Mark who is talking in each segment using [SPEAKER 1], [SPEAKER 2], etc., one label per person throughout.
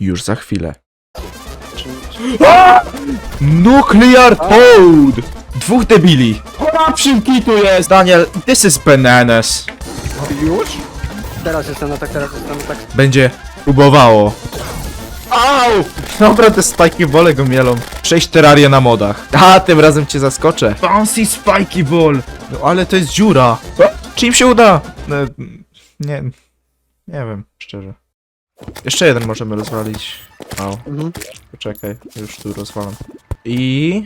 [SPEAKER 1] Już za chwilę. Nuclear Code! Dwóch debili. Corruption key tu jest! Daniel, this is bananas.
[SPEAKER 2] Już? Teraz jest ten atak, teraz jest ten atak.
[SPEAKER 1] Będzie próbowało. Au! Dobra, te spajki bole go mielą. Przejść terrarię na modach. A, tym razem cię zaskoczę. Bouncy spiky ball! No ale to jest dziura. Czy im się uda? No, nie, nie wiem, szczerze. Jeszcze jeden możemy rozwalić. Au,
[SPEAKER 2] Mhm.
[SPEAKER 1] poczekaj, już tu rozwalam. I...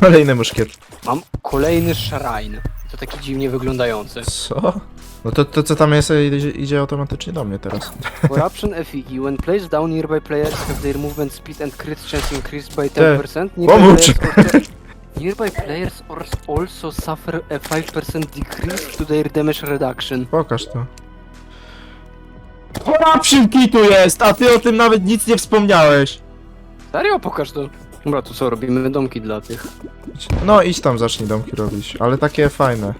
[SPEAKER 1] Kolejny muszkiet.
[SPEAKER 2] Mam kolejny shrine. To taki dziwnie wyglądający.
[SPEAKER 1] Co? No to, to co tam jest, idzie, idzie automatycznie do mnie teraz.
[SPEAKER 2] Corruption FEE. When placed down, nearby players have their movement speed and crit chance increased by
[SPEAKER 1] Te,
[SPEAKER 2] 10%.
[SPEAKER 1] pomóż.
[SPEAKER 2] nearby players also suffer a 5% decrease to their damage reduction.
[SPEAKER 1] Pokaż to. Corruption key tu jest, a ty o tym nawet nic nie wspomniałeś.
[SPEAKER 2] Serio? Pokaż to. Dobra, to co, robimy domki dla tych.
[SPEAKER 1] No idź tam zacznij domki robić, ale takie fajne.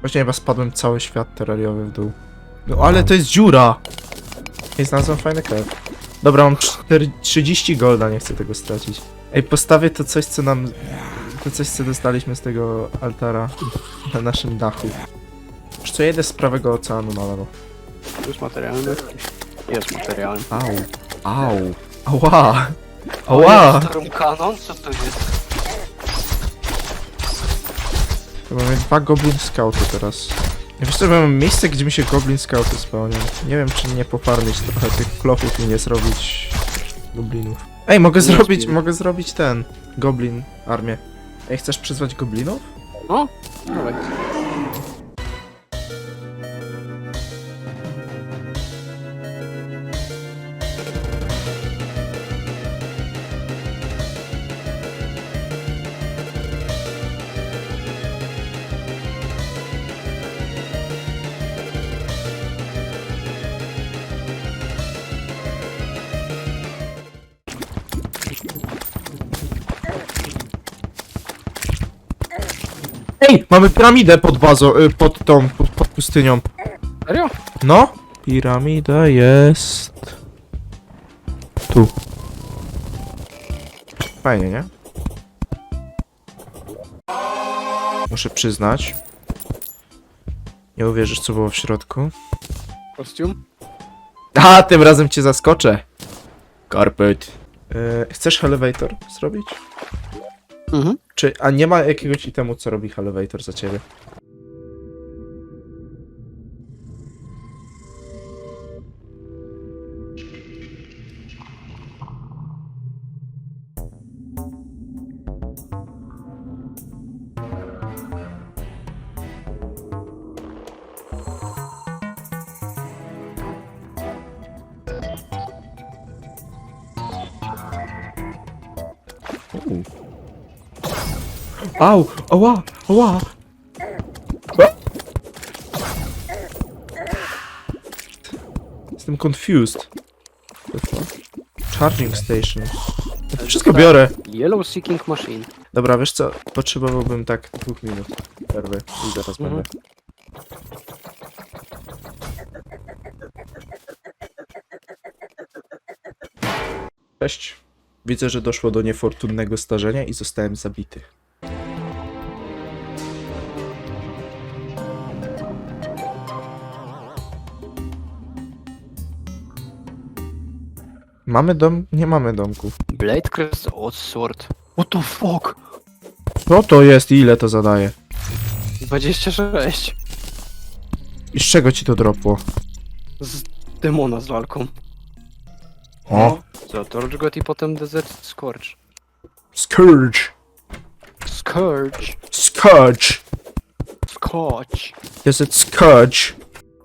[SPEAKER 1] Właśnie chyba spadłem cały świat terrariowy w dół. No ale to jest dziura! Ej, znalazłem fajny krew. Dobra, mam 4, 30 golda, nie chcę tego stracić. Ej, postawię to coś, co nam... To coś, co dostaliśmy z tego altara na naszym dachu. Już co jedę z prawego oceanu na lewo.
[SPEAKER 2] Jest materiałem? Jest materiałem.
[SPEAKER 1] Au. Au. Ała. Ała.
[SPEAKER 2] Storm Cannon? Co to jest?
[SPEAKER 1] To mamy dwa Goblin Scouty teraz. Ja wiesz co, że mam miejsce, gdzie mi się Goblin Scouty spełnią. Nie wiem, czy nie pofarmić trochę tych klofów i nie zrobić Goblinów. Ej, mogę zrobić, mogę zrobić ten Goblin armię. Ej, chcesz przyzwać Goblinów?
[SPEAKER 2] No? Dawaj.
[SPEAKER 1] Ej, mamy piramidę pod bazą, y, pod tą, pod, pod pustynią.
[SPEAKER 2] Serio?
[SPEAKER 1] No? Piramida jest... Tu. Fajnie, nie? Muszę przyznać. Nie uwierzysz, co było w środku.
[SPEAKER 2] Kostium?
[SPEAKER 1] A, tym razem cię zaskoczę. Carpet. E, chcesz elevator zrobić?
[SPEAKER 2] Mhm.
[SPEAKER 1] Czy, a nie ma jakiegoś itemu, co robi elevator za ciebie? Au! Ała! Ała! Jestem confused. Charging station. Ja to wszystko biorę.
[SPEAKER 2] Yellow Seeking Machine.
[SPEAKER 1] Dobra, wiesz co? Potrzebowałbym tak dwóch minut przerwy i zaraz
[SPEAKER 2] Mhm.
[SPEAKER 1] będę. Cześć. Widzę, że doszło do niefortunnego starzenia i zostałem zabity. Mamy dom? Nie mamy domków.
[SPEAKER 2] Blade Crest Sword. What the fuck?
[SPEAKER 1] Co to jest i ile to zadaje?
[SPEAKER 2] 26.
[SPEAKER 1] I z czego ci to dropło?
[SPEAKER 2] Z demona z walką.
[SPEAKER 1] O!
[SPEAKER 2] Za Torch God i potem Desert Scorch.
[SPEAKER 1] Scourge!
[SPEAKER 2] Scourge.
[SPEAKER 1] Scourge!
[SPEAKER 2] Scotch.
[SPEAKER 1] Jest it Scourge?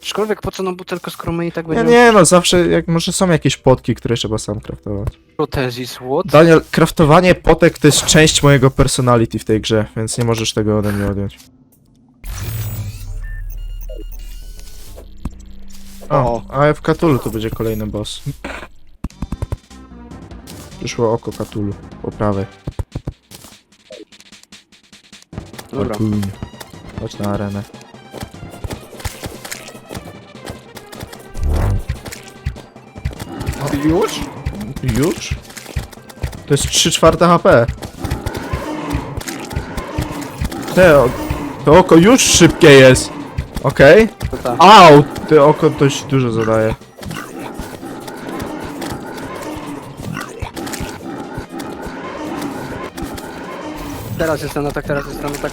[SPEAKER 2] Aczkolwiek po co nam butelka, skoro my i tak
[SPEAKER 1] Nie,
[SPEAKER 2] będziemy...
[SPEAKER 1] nie no, zawsze, jak może są jakieś potki, które trzeba sam craftować.
[SPEAKER 2] Protezis, what?
[SPEAKER 1] Daniel, craftowanie potek to jest część mojego personality w tej grze, więc nie możesz tego ode mnie odjąć. O, a w Katulu to będzie kolejny boss. Przyszło oko Katulu, po prawej.
[SPEAKER 2] Dobra.
[SPEAKER 1] Chodź na arenę.
[SPEAKER 2] Już?
[SPEAKER 1] Już? To jest 3 czwarte HP. Te, o- to oko już szybkie jest. Okej.
[SPEAKER 2] To tak.
[SPEAKER 1] Au! Te oko dość dużo zadaje.
[SPEAKER 2] Teraz jest ten atak, teraz jest ten atak.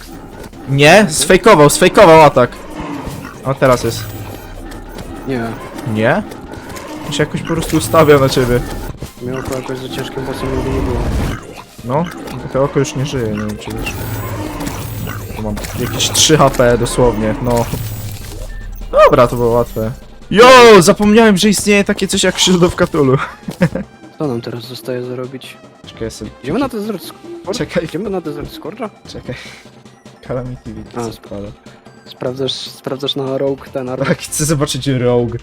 [SPEAKER 1] Nie, sfejkował, sfejkował atak. O, teraz jest.
[SPEAKER 2] Nie.
[SPEAKER 1] Nie? On się jakoś po prostu ustawia na ciebie.
[SPEAKER 2] Miał to jakoś za ciężkim bossem nigdy nie było.
[SPEAKER 1] No, to oko już nie żyje, nie wiem czy wiesz. Tu mam jakieś 3 HP dosłownie, no. Dobra, to było łatwe. Jo, zapomniałem, że istnieje takie coś jak Shield of Cthulhu.
[SPEAKER 2] Co nam teraz zostaje zrobić?
[SPEAKER 1] Czekaj, jestem...
[SPEAKER 2] Idziemy na Desert Scorcha?
[SPEAKER 1] Czekaj,
[SPEAKER 2] Idziemy na Desert Scorcha?
[SPEAKER 1] czekaj. Calamity Wiki
[SPEAKER 2] A,
[SPEAKER 1] spada.
[SPEAKER 2] Sprawdzasz, sprawdzasz na Rogue ten armor.
[SPEAKER 1] Tak, chcę zobaczyć Rogue.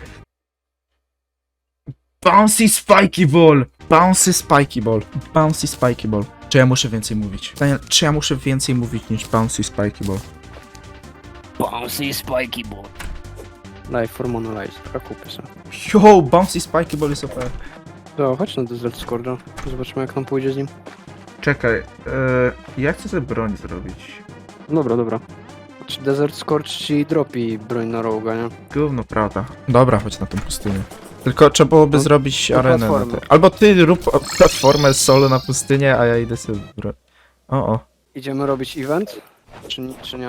[SPEAKER 1] Bouncy Spiky Ball! Bouncy Spiky Ball. Bouncy Spiky Ball. Czy ja muszę więcej mówić? Daniel, czy ja muszę więcej mówić niż Bouncy Spiky Ball?
[SPEAKER 2] Bouncy Spiky Ball. Life for Monolize, a kupię sobie.
[SPEAKER 1] Yo, Bouncy Spiky Ball jest OP.
[SPEAKER 2] To chodź na Desert Scorcha. Zobaczymy jak nam pójdzie z nim.
[SPEAKER 1] Czekaj, e, ja chcę sobie broń zrobić.
[SPEAKER 2] Dobra, dobra. Czy Desert Scorch ci dropi broń na Roga, nie?
[SPEAKER 1] Gówno, prawda. Dobra, chodź na tą pustynię. Tylko trzeba byłoby
[SPEAKER 2] No,
[SPEAKER 1] zrobić
[SPEAKER 2] to
[SPEAKER 1] arenę na te. Albo ty rób platformę solo na pustynię, a ja idę sobie... Bro... O, o.
[SPEAKER 2] Idziemy robić event? Czy, czy nie?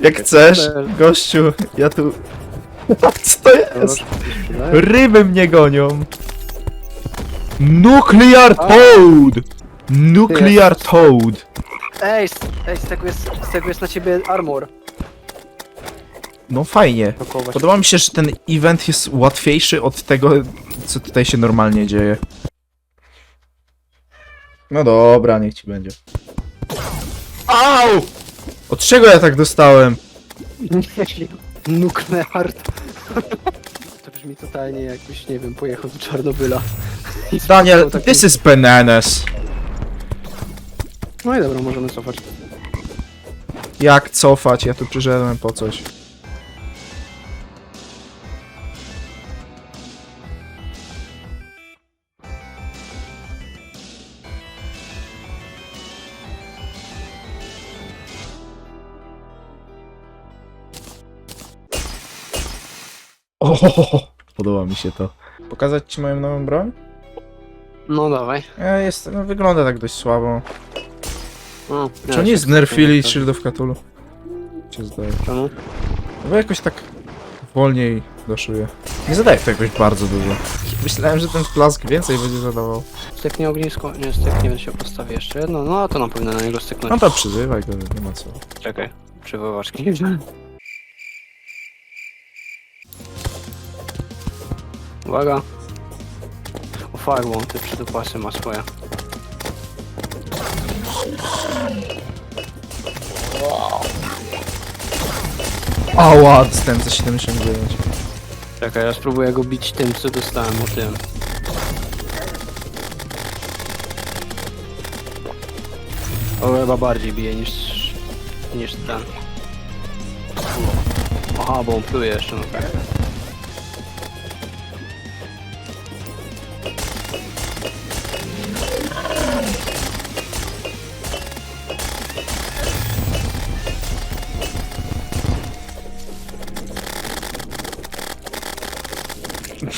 [SPEAKER 1] Jak chcesz, gościu, ja tu... Co to jest? Ryby mnie gonią. Nuclear. Toad! Nuclear Toad!
[SPEAKER 2] Ej, z, ej, z tego jest, z tego jest na ciebie armor.
[SPEAKER 1] No fajnie. Podoba mi się, że ten event jest łatwiejszy od tego, co tutaj się normalnie dzieje. No dobra, niech ci będzie. Au! Od czego ja tak dostałem?
[SPEAKER 2] Nuklear. To brzmi totalnie jakbyś, nie wiem, pojechał do Czarnobyla. I
[SPEAKER 1] Daniel,
[SPEAKER 2] spotkał taki-
[SPEAKER 1] this is bananas.
[SPEAKER 2] No i dobra, możemy cofać.
[SPEAKER 1] Jak cofać? Ja tu przyszedłem po coś. O, podoba mi się to. Pokazać ci moją nową broń?
[SPEAKER 2] No dawaj.
[SPEAKER 1] Ja jest, no, wygląda tak dość słabo.
[SPEAKER 2] O,
[SPEAKER 1] Czy oni znerfili Shield of Cthulhu? Się zdaje.
[SPEAKER 2] Czemu?
[SPEAKER 1] No Bo jakoś tak wolniej doszuje. Nie zadaje to jakoś bardzo dużo. Myślałem, że ten plask więcej będzie zadawał.
[SPEAKER 2] Styknie ognisko? Nie, styknie się postawi jeszcze jedno. No to na pewno na niego
[SPEAKER 1] No
[SPEAKER 2] styknąć.
[SPEAKER 1] to przyzywaj go, nie ma co.
[SPEAKER 2] Czekaj. Przywołaczki Uwaga. O fuck, bo on te przydupasy ma swoje.
[SPEAKER 1] Ała, dostałem za 79.
[SPEAKER 2] Czekaj, ja spróbuję go bić tym, co dostałem o tym. O, chyba bardziej bije niż... niż ten. Aha, bo on pluje jeszcze, no tak.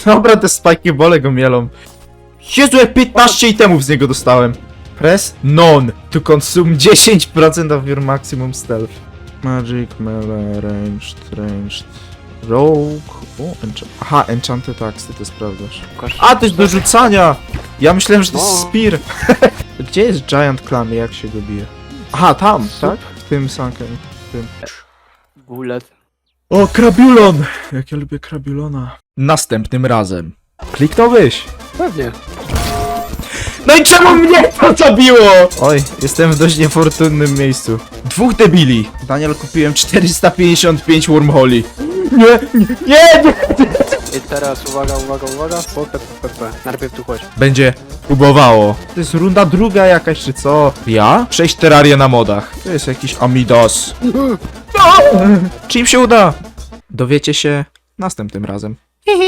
[SPEAKER 1] Dobra, te spajki bole go mielą. Jezu, jak 15 itemów z niego dostałem. Press none to consume 10% of your maximum stealth. Magic, melee, ranged, ranged, rogue... O, encha Aha, enchanted axe, ty to sprawdzasz. A, to jest do rzucania! Ja myślałem, że to jest spear. Gdzie jest Giant Clam i jak się go bije? Aha, tam, tak? W tym sunken. W tym.
[SPEAKER 2] Bullet.
[SPEAKER 1] O, krabulon! Jak ja lubię krabulona. Następnym razem. Kliknąłbyś.
[SPEAKER 2] Pewnie.
[SPEAKER 1] No i czemu mnie to zabiło? Oj, jestem w dość niefortunnym miejscu. Dwóch debili. Daniel, kupiłem 455 wormholi. Nie, nie, nie, nie!
[SPEAKER 2] I teraz uwaga, uwaga, uwaga. Po, pe, pe, pe, pe. Najpierw tu chodź.
[SPEAKER 1] Będzie próbowało. To jest runda druga jakaś, czy co? Ja? Przejść terrarię na modach. To jest jakiś Amidas. Czy im się uda? Dowiecie się następnym razem.